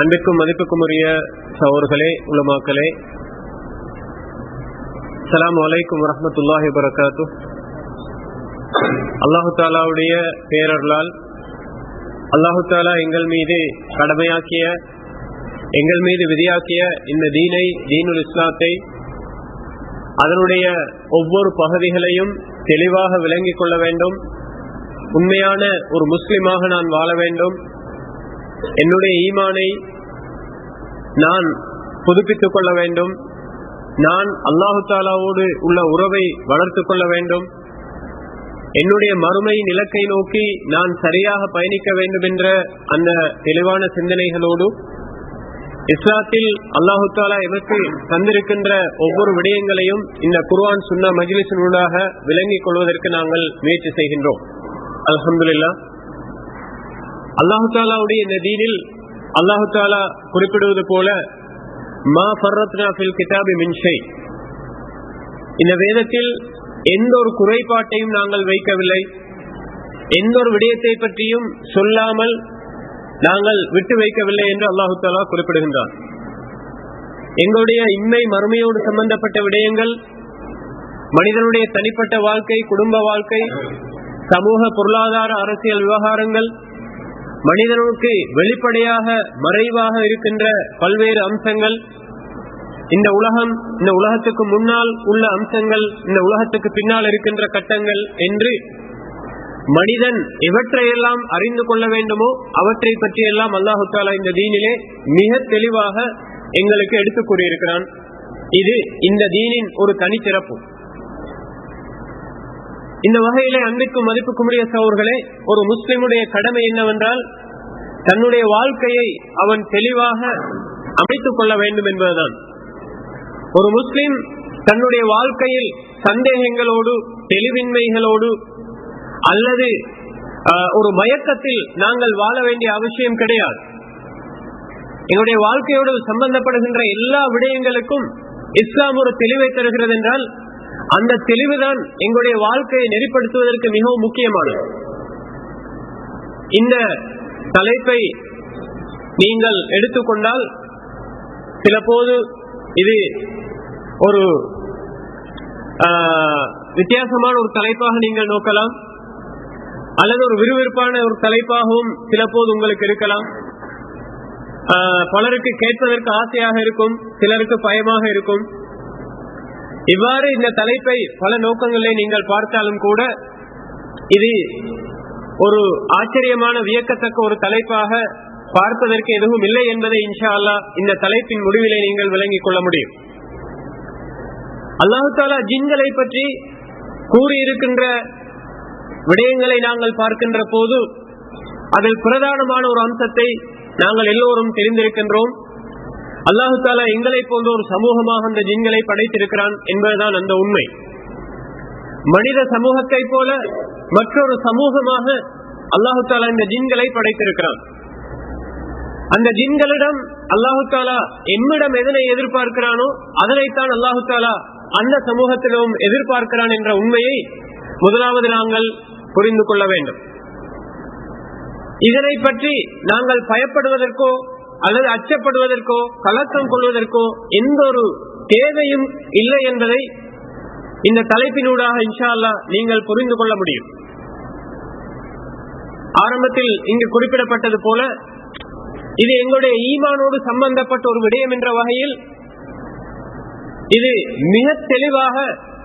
அன்பிற்கும் மதிப்புக்கும் உரிய சகோதர்களே உலமாக்களே அஸ்ஸலாமு வலைக்கும் வரமத்துல்லாஹி வரகாத்து அல்லாஹு தாலாவுடைய பேரர்களால் அல்லாஹு தாலா எங்கள் மீது கடமையாக்கிய எங்கள் மீது விதியாக்கிய இந்த தீனை தீனுல் இஸ்லாத்தை அதனுடைய ஒவ்வொரு பகுதிகளையும் தெளிவாக விளங்கிக் கொள்ள வேண்டும். உண்மையான ஒரு முஸ்லிமாக நான் வாழ வேண்டும். என்னுடைய ஈமானை நான் புதுப்பித்துக் கொள்ள வேண்டும். நான் அல்லாஹு தாலாவோடு உள்ள உறவை வளர்த்து கொள்ள வேண்டும். என்னுடைய மறுமையின் இலக்கை நோக்கி நான் சரியாக பயணிக்க வேண்டும் என்ற அந்த தெளிவான சிந்தனைகளோடு இஸ்லாத்தில் அல்லாஹு தாலா எமக்கு தந்திருக்கின்ற ஒவ்வொரு விடயங்களையும் இந்த குர்வான் சுன்னா மஜ்லிஸினூடாக விளங்கிக் கொள்வதற்கு நாங்கள் முயற்சி செய்கின்றோம். அலமதுல்லா அல்லாஹு தாலாவுடைய இந்த தீனில் அல்லாஹு தாலா குறிப்பிடுவது போல மா ஃபர்ரத்னா ஃபில் கிதாபி மின்ஷை இந்த வேதத்தில் எந்த ஒரு குறைபாட்டையும் நாங்கள் வைக்கவில்லை. எந்த ஒரு விடயத்தை பற்றியும் சொல்லாமல் நாங்கள் விட்டு வைக்கவில்லை என்று அல்லாஹு தாலா குறிப்பிடுகின்றார் எங்களுடைய இன்மை மறுமையோடு சம்பந்தப்பட்ட விடயங்கள் மனிதனுடைய தனிப்பட்ட வாழ்க்கை குடும்ப வாழ்க்கை சமூக பொருளாதார அரசியல் விவகாரங்கள் மனிதனுக்கு வெளிப்படையாக மறைவாக இருக்கின்ற பல்வேறு அம்சங்கள் இந்த உலகம் இந்த உலகத்துக்கு முன்னால் உள்ள அம்சங்கள் இந்த உலகத்துக்கு பின்னால் இருக்கின்ற கட்டங்கள் என்று மனிதன் எவற்றையெல்லாம் அறிந்து கொள்ள வேண்டுமோ அவற்றை பற்றியெல்லாம் அல்லாஹு தாலா இந்த தீனிலே மிக தெளிவாக எங்களுக்கு எடுத்துக் கூறியிருக்கிறான். இது இந்த தீனின் ஒரு தனிச்சிறப்பு. இந்த வகையிலே அன்பிற்கும் மதிப்புக்கும் உரிய சகோர்களே ஒரு முஸ்லிமுடைய கடமை என்னவென்றால் தன்னுடைய வாழ்க்கையை அவன் தெளிவாக அமைத்துக் கொள்ள வேண்டும் என்பதுதான். ஒரு முஸ்லிம் தன்னுடைய வாழ்க்கையில் சந்தேகங்களோடு தெளிவின்மைகளோடு அல்லது ஒரு மயக்கத்தில் நாங்கள் வாழ வேண்டிய அவசியம் கிடையாது. எங்களுடைய வாழ்க்கையோடு சம்பந்தப்படுகின்ற எல்லா விடயங்களுக்கும் இஸ்லாம் ஒரு தெளிவை தருகிறது என்றால் அந்த தெளிவுதான் எங்களுடைய வாழ்க்கையை நெறிப்படுத்துவதற்கு மிகவும் முக்கியமானது. இந்த தலைப்பை நீங்கள் எடுத்துக்கொண்டால் சில போது இது ஒரு வித்தியாசமான ஒரு தலைப்பாக நீங்கள் நோக்கலாம். அல்லது ஒரு விறுவிறுப்பான ஒரு தலைப்பாகவும் சில போது உங்களுக்கு இருக்கலாம். பலருக்கு கேட்பதற்கு ஆசையாக இருக்கும் சிலருக்கு பயமாக இருக்கும். இவ்வாறு இந்த தலைப்பை பல நோக்கங்களை நீங்கள் பார்த்தாலும் கூட இது ஒரு ஆச்சரியமான வியக்கத்தக்க ஒரு தலைப்பாக பார்ப்பதற்கு எதுவும் இல்லை என்பதை இன்ஷா அல்லா இந்த தலைப்பின் முடிவிலே நீங்கள் விளங்கிக் கொள்ள முடியும். அல்லாஹு தாலா ஜின்களை பற்றி கூறியிருக்கின்ற விடயங்களை நாங்கள் பார்க்கின்ற போது அதில் பிரதானமான ஒரு அம்சத்தை நாங்கள் எல்லோரும் தெரிந்திருக்கின்றோம். அல்லாஹு தாலா எங்களை போன்ற ஒரு சமூகமாக அந்த ஜின்களை படைத்திருக்கிறான் என்பதுதான் அந்த உண்மை. மனித சமூகத்தை போல மற்றொரு சமூகமாக அல்லாஹு தாலா இந்த ஜின்களை படைத்திருக்கிறான். அந்த ஜின்களிடம் அல்லாஹு தாலா எம்மிடம் எதனை எதிர்பார்க்கிறானோ அதனைத்தான் அல்லாஹு தாலா அந்த சமூகத்திலும் எதிர்பார்க்கிறான் என்ற உண்மையை முதலாவது நாங்கள் புரிந்து கொள்ள வேண்டும். இதனை பற்றி நாங்கள் பயப்படுவதற்கோ அல்லது அச்சப்படுவதற்கோ கலக்கம் கொள்வதற்கோ எந்த ஒரு தேவையும் இல்லை என்பதை இந்த தலைப்பினூடாக இன்ஷா அல்லா நீங்கள் புரிந்து கொள்ள முடியும். ஆரம்பத்தில் இங்கு குறிப்பிடப்பட்டது போல இது எங்களுடைய ஈமானோடு சம்பந்தப்பட்ட ஒரு விடயம் என்ற வகையில் இது மிக தெளிவாக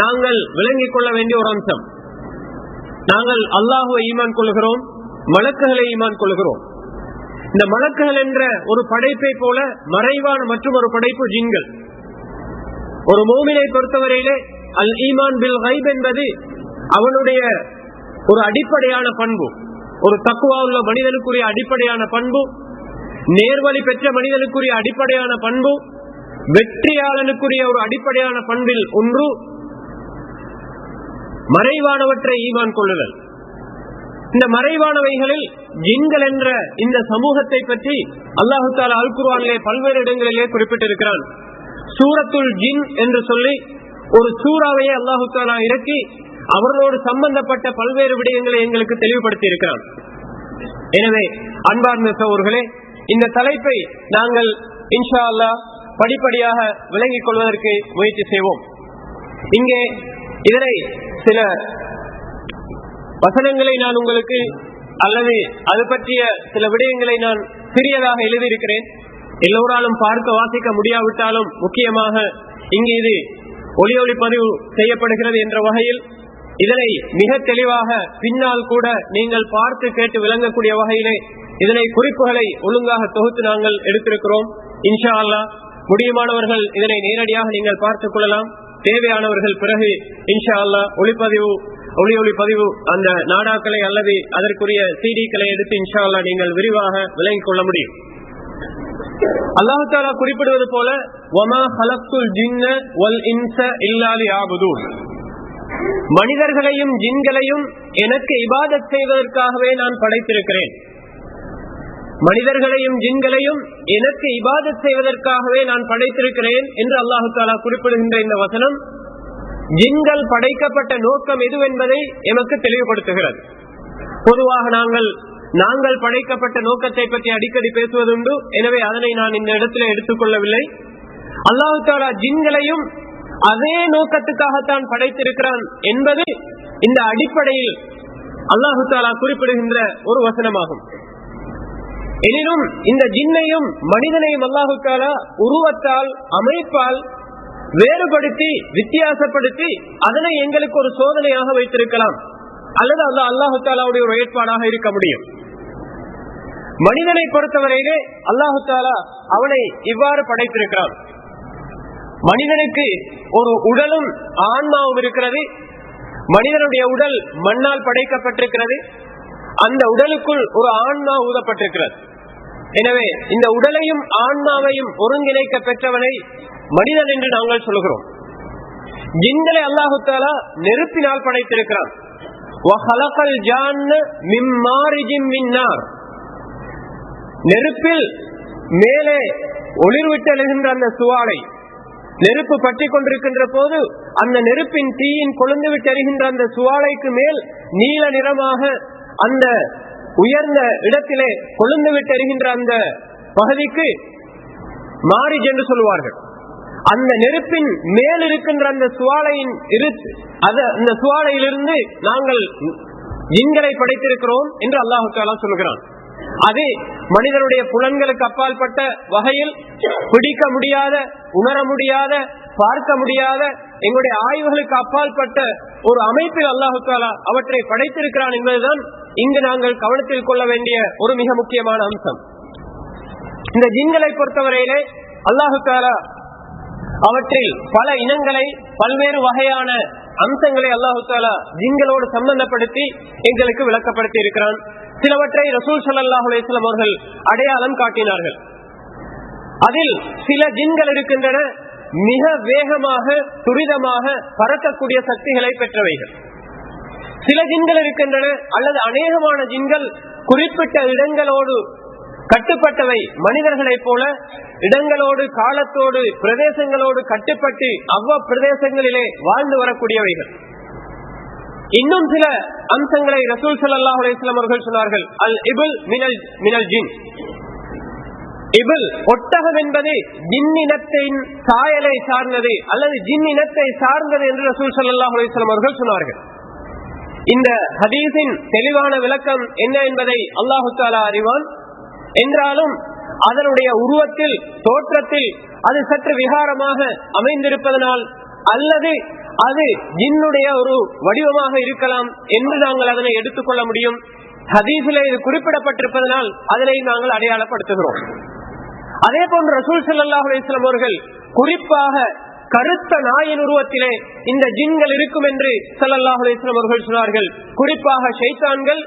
நாங்கள் விளங்கிக் கொள்ள வேண்டிய ஒரு அம்சம். நாங்கள் அல்லாஹுவை ஈமான் கொள்கிறோம் மலக்குகளை ஈமான் கொள்கிறோம். இந்த மலக்குகள் என்ற ஒரு படைப்பை போல மறைவான மற்றும் ஒரு படைப்பு ஜிங்கள் ஒரு மோமினை பொறுத்தவரையிலே அல் ஈமான் பில் ஹைப் என்பது அவனுடைய ஒரு அடிப்படையான பண்பு. ஒரு தக்குவா உள்ள மனிதனுக்குரிய அடிப்படையான பண்பு. நேர்வழி பெற்ற மனிதனுக்குரிய அடிப்படையான பண்பு. வெற்றியாளனுக்குரிய ஒரு அடிப்படையான பண்பில் ஒன்று. மறைவானவற்றை ஈமான் கொள்ளுதல். இந்த மறைவானவைகளில் ஜின்கள் என்ற இந்த சமூகத்தை பற்றி அல்லாஹு தாலா அல் குர்வானிலே பல்வேறு இடங்களிலே குறிப்பிட்டிருக்கிறான். சூரத்துல் ஜின் என்று சொல்லி ஒரு சூறாவையே அல்லாஹு தாலா இறக்கி அவர்களோடு சம்பந்தப்பட்ட பல்வேறு விடயங்களை எங்களுக்கு தெளிவுபடுத்தி இருக்கிறான் எனவே அன்பார்ந்த சோர்களே இந்த தலைப்பை நாங்கள் இன்ஷா அல்லாஹ் படிப்படியாக விளங்கிக் கொள்வதற்கு முயற்சி செய்வோம். இங்கே இதனை சில வசனங்களை நான் உங்களுக்கு அல்லது அது பற்றிய சில விடயங்களை நான் சிறியதாக எழுதியிருக்கிறேன். எல்லோராலும் பார்க்க வாசிக்க முடியாவிட்டாலும் முக்கியமாக இங்கு இது ஒளி ஒளி பதிவு செய்யப்படுகிறது என்ற வகையில் இதனை மிக தெளிவாக பின்னால் கூட நீங்கள் பார்த்து கேட்டு விளங்கக்கூடிய வகையிலே இதனை குறிப்புகளை ஒழுங்காக தொகுத்து நாங்கள் எடுத்திருக்கிறோம். இன்ஷா அல்லா முடியுமானவர்கள் இதனை நேரடியாக நீங்கள் பார்த்துக் கொள்ளலாம். தேவையானவர்கள் பிறகு இன்ஷா அல்லா ஒளிப்பதிவு ஒளி ஒளி பதிவு. அந்த நாடாக்களை அல்லது அதற்குரிய சிடிக்களை எடுத்து இன்ஷா நீங்கள் விரிவாக விளங்கிக் கொள்ள முடியும். அல்லாஹு தாலா குறிப்பிடுவது போல ஒமா ஹலத்துல் ஜின்ன இன்ச இல்லாலி மனிதர்களையும் ஜின்களையும் எனக்கு இபாதத் செய்வதற்காகவே நான் படைத்திருக்கிறேன். மனிதர்களையும் ஜின்களையும் எனக்கு இபாதத் செய்வதற்காகவே நான் படைத்திருக்கிறேன் என்று அல்லாஹு தாலா குறிப்பிடுகின்ற இந்த வசனம் ஜின்கள் படைக்கப்பட்ட நோக்கம் எதுவென்பதை எமக்கு தெளிவுபடுத்துகிறது. பொதுவாக நாங்கள் நாங்கள் படைக்கப்பட்ட நோக்கத்தை பற்றி அடிக்கடி பேசுவதுண்டு எனவே அதனை நான் இந்த இடத்துல எடுத்துக்கொள்ளவில்லை. அல்லாஹு தாலா ஜின்களையும் அதே நோக்கத்துக்காகத்தான் படைத்திருக்கிறான் என்பது இந்த அடிப்படையில் அல்லாஹு தாலா குறிப்பிடுகின்ற ஒரு வசனமாகும். எனினும் இந்த ஜின்னையும் மனிதனையும் அல்லாஹு தாலா உருவத்தால் அமைப்பால் வேறுபடுத்தி வித்தியாசப்படுத்தி அதனை எங்களுக்கு ஒரு சோதனையாக வைத்திருக்கலாம். அல்லது அல்ல அல்லாஹு தாலாவுடைய ஒரு ஏற்பாடாக இருக்க முடியும். மனிதனை பொறுத்தவரையிலே அல்லாஹு தாலா அவனை இவ்வாறு படைத்திருக்கிறான். மனிதனுக்கு ஒரு உடலும் ஆன்மாவும் இருக்கிறது. மனிதனுடைய உடல் மண்ணால் படைக்கப்பட்டிருக்கிறது. அந்த உடலுக்குள் ஒரு ஆன்மா ஊதப்பட்டிருக்கிறது. எனவே இந்த உடலையும் ஆன்மாவையும் ஒருங்கிணைக்க பெற்றவனை மனிதன் என்று நாங்கள் சொல்கிறோம் ஜின்களை அல்லாஹு தாலா நெருப்பினால் படைத்திருக்கிறான். நெருப்பில் மேலே ஒளிர்விட்டெழுகின்ற அந்த சுவாலை நெருப்பு பற்றி கொண்டிருக்கின்ற போது அந்த நெருப்பின் தீயின் கொழுந்து விட்டெறிகின்ற அந்த சுவாலைக்கு மேல் நீல நிறமாக அந்த உயர்ந்த இடத்திலே கொழுந்து விட்டெறிகின்ற அந்த பகுதிக்கு மாரிஜ் என்று சொல்லுவார்கள். அந்த நெருப்பின் மேல் இருக்கின்ற அந்த சுவாலையின் அந்த சுவாலையிலிருந்து நாங்கள் ஜின்களை படைத்திருக்கிறோம் என்று அல்லாஹு தாலா சொல்கிறான். அது மனிதனுடைய புலன்களுக்கு அப்பாற்பட்ட வகையில் பிடிக்க முடியாத உணர முடியாத பார்க்க முடியாத எங்களுடைய ஆய்வுகளுக்கு அப்பாற்பட்ட ஒரு அமைப்பில் அல்லாஹு தாலா அவற்றை படைத்திருக்கிறான் என்பதுதான் இங்கு நாங்கள் கவனத்தில் கொள்ள வேண்டிய ஒரு மிக முக்கியமான அம்சம். இந்த ஜின்களை பொறுத்தவரையிலே அல்லாஹு தாலா அவற்றில் பல இனங்களை பல்வேறு வகையான அம்சங்களை அல்லாஹு தாலா ஜின்களோடு சம்பந்தப்படுத்தி எங்களுக்கு விளக்கப்படுத்தி இருக்கிறான். சிலவற்றை ரசூல் சல்லாஹ் அலிஸ்லாம் அவர்கள் அடையாளம் காட்டினார்கள். அதில் சில ஜின்கள் இருக்கின்றன மிக வேகமாக துரிதமாக பறக்கக்கூடிய சக்திகளை பெற்றவைகள். சில ஜின்கள் இருக்கின்றன அல்லது அநேகமான ஜின்கள் குறிப்பிட்ட இடங்களோடு கட்டுப்பட்டவை மனிதர்களைப் போல இடங்களோடு காலத்தோடு பிரதேசங்களோடு கட்டுப்பட்டு அவ்வ பிரதேசங்களிலே வாழ்ந்து வரக்கூடியவைகள். இன்னும் சில அம்சங்களை ரசூல் சல்லாஹ் அலிஸ்லாம் அவர்கள் சொன்னார்கள். அல் இபுல் மினல் மினல் ஜின். இபுல் ஒட்டகம் என்பது ஜின் இனத்தின் சாயலை சார்ந்தது அல்லது ஜின் இனத்தை சார்ந்தது என்று ரசூல் சல்லாஹ் அலிஸ்லாம் அவர்கள் சொன்னார்கள். இந்த ஹதீஸின் தெளிவான விளக்கம் என்ன என்பதை அல்லாஹு தாலா அறிவான். என்றாலும் அதனுடைய உருவத்தில் தோற்றத்தில் அது சற்று விகாரமாக அமைந்திருப்பதனால் அல்லது அது ஜின்னுடைய ஒரு வடிவமாக இருக்கலாம் என்று நாங்கள் அதனை எடுத்துக்கொள்ள முடியும். ஹதீஸில் இது குறிப்பிடப்பட்டிருப்பதனால் அதனை நாங்கள் அடையாளப்படுத்துகிறோம். அதே போன்று ரசூல் சல்லாஹ் அலிஸ்லாம் அவர்கள் குறிப்பாக கருத்த நாயின் உருவத்திலே இந்த ஜின்கள் இருக்கும் என்று சல்லாஹ் அலிஸ்லாம் அவர்கள் சொன்னார்கள். குறிப்பாக ஷைத்தான்கள்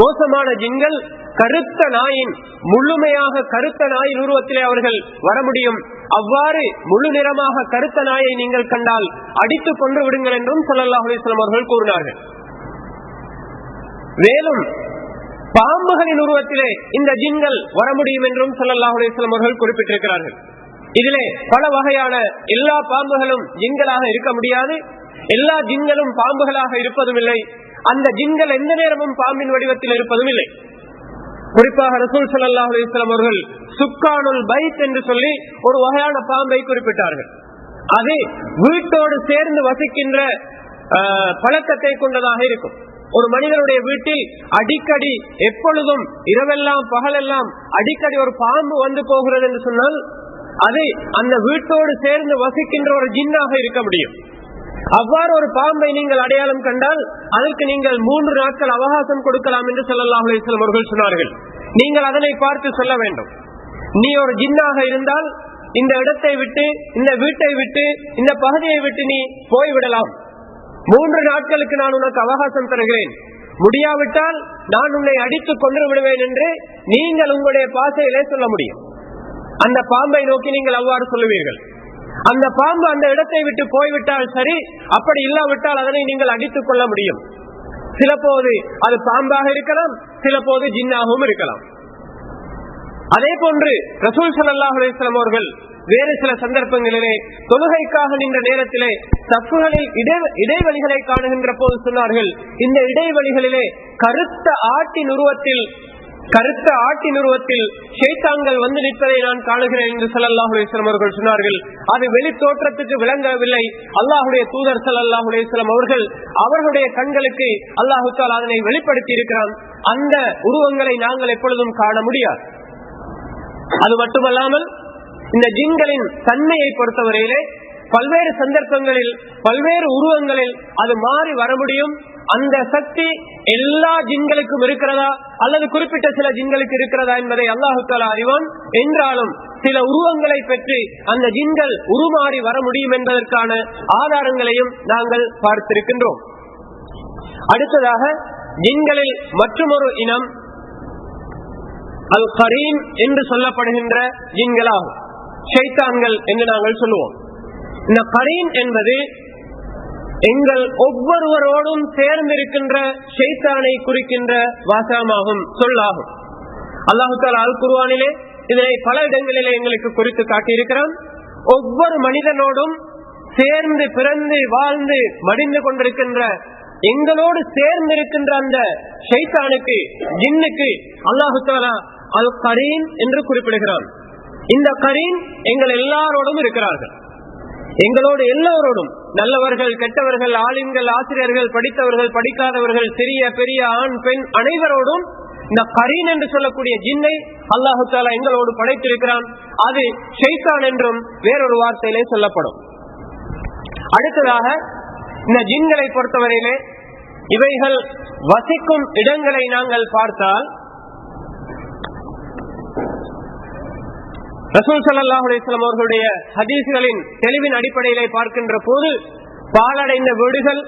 மோசமான ஜின்கள் கருத்த நாயின் முழுமையாக கருத்த நாயின் உருவத்திலே அவர்கள் வர முடியும். அவ்வாறு முழு நிறமாக கருத்த நாயை நீங்கள் கண்டால் அடித்துக் கொன்று விடுங்கள் என்றும் சல்லல்லாஹ் அலிஸ்லாம் அவர்கள் கூறினார்கள். மேலும் பாம்புகளின் உருவத்திலே இந்த ஜின்கள் வர முடியும் என்றும் சல்லல்லாஹ் அலிஸ்லாம் அவர்கள் குறிப்பிட்டிருக்கிறார்கள். இதிலே பல வகையான எல்லா பாம்புகளும் ஜின்களாக இருக்க முடியாது. எல்லா ஜின்களும் பாம்புகளாக இருப்பதும் இல்லை. அந்த ஜின்கள் எந்த நேரமும் பாம்பின் வடிவத்தில் இருப்பதும் இல்லை. குறிப்பாக ரசூல் ஸல்லல்லாஹு அலிஸ்லாம் அவர்கள் சுக்கானுல் பைத் என்று சொல்லி ஒரு வகையான பாம்பை குறிப்பிட்டார்கள். அது வீட்டோடு சேர்ந்து வசிக்கின்ற ஆஹ், பழக்கத்தை கொண்டதாக இருக்கும். ஒரு மனிதனுடைய வீட்டில் அடிக்கடி எப்பொழுதும் இரவெல்லாம் பகலெல்லாம் அடிக்கடி ஒரு பாம்பு வந்து போகிறது என்று சொன்னால் அது அந்த வீட்டோடு சேர்ந்து வசிக்கின்ற ஒரு ஜின்னாக இருக்க முடியும். அவ்வாறு ஒரு பாம்பை நீங்கள் அடையாளம் கண்டால் அதற்கு நீங்கள் மூன்று நாட்கள் அவகாசம் கொடுக்கலாம் என்று சொல்லலாம் அவர்கள் சொன்னார்கள். நீங்கள் அதனை பார்த்து சொல்ல வேண்டும். நீ ஒரு ஜின்னாக இருந்தால் இந்த இடத்தை விட்டு இந்த வீட்டை விட்டு இந்த பகுதியை விட்டு நீ போய்விடலாம். மூன்று நாட்களுக்கு நான் உனக்கு அவகாசம் தருகிறேன். முடியாவிட்டால் நான் உன்னை அடித்துக் கொன்று விடுவேன் என்று நீங்கள் உங்களுடைய பாசையிலே சொல்ல முடியும். அந்த பாம்பை நோக்கி நீங்கள் அவ்வாறு சொல்லுவீர்கள். அந்த பாம்பு அந்த இடத்தை விட்டு போய்விட்டால் சரி அப்படி இல்லாவிட்டால் அதனை நீங்கள் அடித்துக் கொள்ள முடியும். சில போது அது பாம்பாக இருக்கலாம் சில போது ஜின்னாகவும் இருக்கலாம். அதே போன்று ரசூல் ஸல்லல்லாஹு அலிஸ்லாம் அவர்கள் வேறு சில சந்தர்ப்பங்களிலே தொழுகைக்காக நின்ற நேரத்திலே தப்புகளில் இடைவெளிகளை காணுகின்ற போது சொன்னார்கள் இந்த இடைவெளிகளிலே கருத்த ஆட்டின் உருவத்தில் கருத்த ஆட்டின் உருவத்தில் சேத்தாங்கள் வந்து நிற்பதை நான் காணுகிறேன் என்று ஸல்லல்லாஹு அவர்கள் சொன்னார்கள். அது வெளி தோற்றத்துக்கு விளங்கவில்லை. அல்லாஹுடைய தூதர் ஸல்லல்லாஹு அவர்கள் அவர்களுடைய கண்களுக்கு அல்லாஹு அதனை வெளிப்படுத்தி இருக்கிறான். அந்த உருவங்களை நாங்கள் எப்பொழுதும் காண முடியாது. அது மட்டுமல்லாமல் இந்த ஜின்களின் தன்மையை பொறுத்தவரையிலே பல்வேறு சந்தர்ப்பங்களில் பல்வேறு உருவங்களில் அது மாறி வர முடியும். அந்த சக்தி எல்லா ஜின்களுக்கும் இருக்கிறதா? அல்லது குறிப்பிட்ட சில ஜின்களுக்கு இருக்கிறதா என்பதை அல்லாஹு தாலா அறிவான்? என்றாலும் சில உருவங்களை பெற்று அந்த ஜின்கள் உருமாறி வர முடியும் என்பதற்கான ஆதாரங்களையும் நாங்கள் பார்த்திருக்கின்றோம். அடுத்ததாக ஜின்களில் மற்றொரு இனம் அல் கரீம் என்று சொல்லப்படுகின்ற ஜின்களாகும். ஷைத்தான்கள் என்று நாங்கள் சொல்லுவோம். இந்த கரீம் என்பது எங்கள் ஒவ்வொருவரோடும் சேர்ந்திருக்கின்ற ஷைத்தானை குறிக்கின்ற வாசகமாகும் சொல்லாகும். அல்லாஹு அல் குருவானிலே இதனை பல இடங்களிலே எங்களுக்கு குறித்து காட்டியிருக்கிறான். ஒவ்வொரு மனிதனோடும் சேர்ந்து பிறந்து வாழ்ந்து மடிந்து கொண்டிருக்கின்ற எங்களோடு சேர்ந்திருக்கின்ற அந்த ஷைத்தானுக்கு ஜின்னுக்கு அல்லாஹாலா அல் கரீன் என்று குறிப்பிடுகிறான். இந்த கரீன் எங்கள் எல்லாரோடும் இருக்கிறார்கள். எங்களோடு எல்லோரோடும் நல்லவர்கள் கெட்டவர்கள் ஆளுங்கள் ஆசிரியர்கள் படித்தவர்கள் படிக்காதவர்கள் சிறிய பெரிய ஆண் பெண் அனைவரோடும் இந்த கரீன் என்று சொல்லக்கூடிய ஜின்னை அல்லாஹு தாலா எங்களோடு படைத்திருக்கிறான். அது ஷெய்தான் என்றும் வேறொரு வார்த்தையிலே சொல்லப்படும். அடுத்ததாக இந்த ஜின்களை பொறுத்தவரையிலே இவைகள் வசிக்கும் இடங்களை நாங்கள் பார்த்தால் ரசூல் சல்லாஹ் அலிஸ்லாம் அவர்களுடைய ஹதீஸ்களின் தெளிவின் அடிப்படையிலே பார்க்கின்ற போது பாலடைந்த வீடுகள்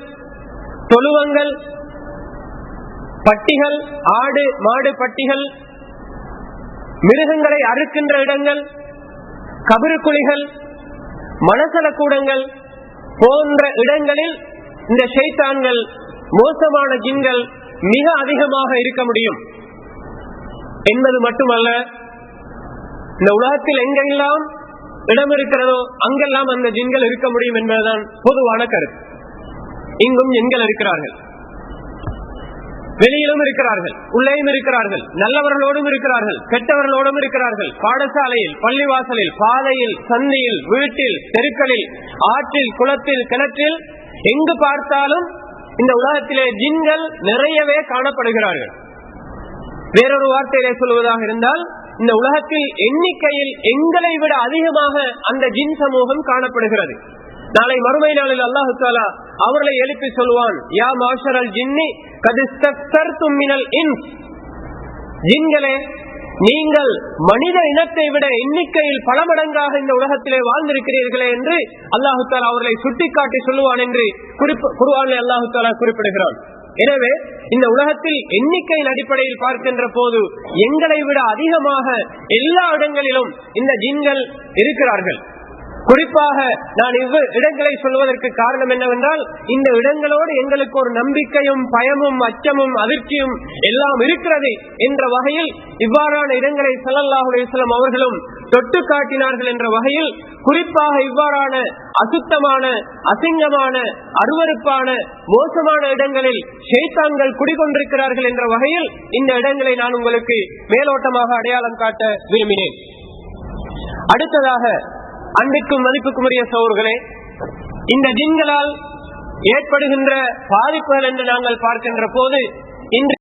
தொழுவங்கள் பட்டிகள் ஆடு மாடு பட்டிகள் மிருகங்களை அறுக்கின்ற இடங்கள் கபிருக்குழிகள் மனசல கூடங்கள் போன்ற இடங்களில் இந்த ஷைத்தான்கள் மோசமான ஜின்கள் மிக அதிகமாக இருக்க முடியும். என்பது மட்டுமல்ல இந்த உலகத்தில் எங்கெல்லாம் இடம் இருக்கிறதோ அங்கெல்லாம் அந்த ஜின்கள் இருக்க முடியும் என்பதுதான் பொதுவான கருத்து. இங்கும் எண்கள் இருக்கிறார்கள். வெளியிலும் இருக்கிறார்கள் உள்ளேயும் இருக்கிறார்கள் நல்லவர்களோடும் இருக்கிறார்கள் கெட்டவர்களோடும் இருக்கிறார்கள். பாடசாலையில் பள்ளிவாசலில் பாதையில் சந்தியில் வீட்டில் தெருக்களில் ஆற்றில் குளத்தில் கிணற்றில் எங்கு பார்த்தாலும் இந்த உலகத்திலே ஜின்கள் நிறையவே காணப்படுகிறார்கள். வேறொரு வார்த்தையிலே சொல்வதாக இருந்தால் இந்த உலகத்தில் எண்ணிக்கையில் எங்களை விட அதிகமாக அந்த ஜின் சமூகம் காணப்படுகிறது. நாளை மறுமை நாளில் அல்லாஹு தாலா அவர்களை எழுப்பி சொல்வான் யா ஜின்னி ஜின்களே நீங்கள் மனித இனத்தை விட எண்ணிக்கையில் பல மடங்காக இந்த உலகத்திலே வாழ்ந்திருக்கிறீர்களே என்று அல்லாஹு தாலா அவர்களை சுட்டிக்காட்டி சொல்லுவான் என்று குருவானில் அல்லாஹு தாலா குறிப்பிடுகிறான். எனவே இந்த உலகத்தில் எண்ணிக்கையின் அடிப்படையில் பார்க்கின்ற போது எங்களை விட அதிகமாக எல்லா இடங்களிலும் இந்த ஜின்கள் இருக்கிறார்கள். குறிப்பாக நான் இவ்வ இடங்களை சொல்வதற்கு காரணம் என்னவென்றால் இந்த இடங்களோடு எங்களுக்கு ஒரு நம்பிக்கையும் பயமும் அச்சமும் அதிர்ச்சியும் எல்லாம் இருக்கிறது என்ற வகையில் இவ்வாறான இடங்களை சல்லல்லாஹுலேஸ்லம் அவர்களும் தொட்டு காட்டினார்கள் என்ற வகையில் குறிப்பாக இவ்வாறான அசுத்தமான அசிங்கமான அருவருப்பான மோசமான இடங்களில் ஷைத்தான்கள் குடிகொண்டிருக்கிறார்கள் என்ற வகையில் இந்த இடங்களை நான் உங்களுக்கு மேலோட்டமாக அடையாளம் காட்ட விரும்பினேன். அடுத்ததாக அன்பிற்கும் மதிப்புக்கும் உரிய சோர்களே இந்த ஜின்களால் ஏற்படுகின்ற பாதிப்புகள் என்று நாங்கள் பார்க்கின்ற போது இன்று